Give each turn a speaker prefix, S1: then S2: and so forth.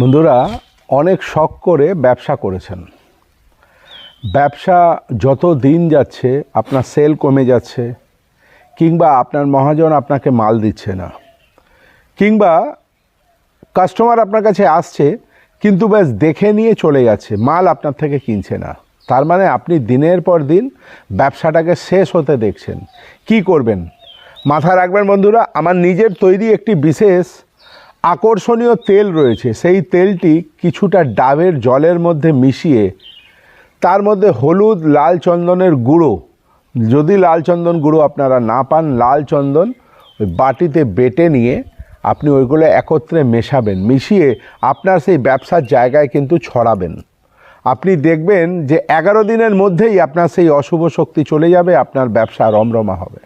S1: বন্ধুরা, অনেক শখ করে ব্যবসা করেছেন। ব্যবসা যত দিন যাচ্ছে, আপনার সেল কমে যাচ্ছে, কিংবা আপনার মহাজন আপনাকে মাল দিচ্ছে না, কিংবা কাস্টমার আপনার কাছে আসছে, কিন্তু ব্যাস দেখে নিয়ে চলে যাচ্ছে, মাল আপনার থেকে কিনছে না। তার মানে আপনি দিনের পর দিন ব্যবসাটাকে শেষ হতে দেখছেন। কি করবেন? মাথা রাখবেন বন্ধুরা, আমার নিজের তৈরি একটি বিশেষ আকর্ষণীয় তেল রয়েছে। সেই তেলটি কিছুটা ডাবের জলের মধ্যে মিশিয়ে, তার মধ্যে হলুদ লাল চন্দনের গুঁড়ো। যদি লাল চন্দন গুঁড়ো আপনারা না পান, লাল চন্দন ওই বাটিতে বেটে নিয়ে আপনি ওইগুলো একত্রে মেশাবেন। মিশিয়ে আপনার সেই ব্যবসার জায়গায় কিন্তু ছড়াবেন। আপনি দেখবেন যে এগারো দিনের মধ্যেই আপনার সেই অশুভ শক্তি চলে যাবে, আপনার ব্যবসা রমরমা হবে।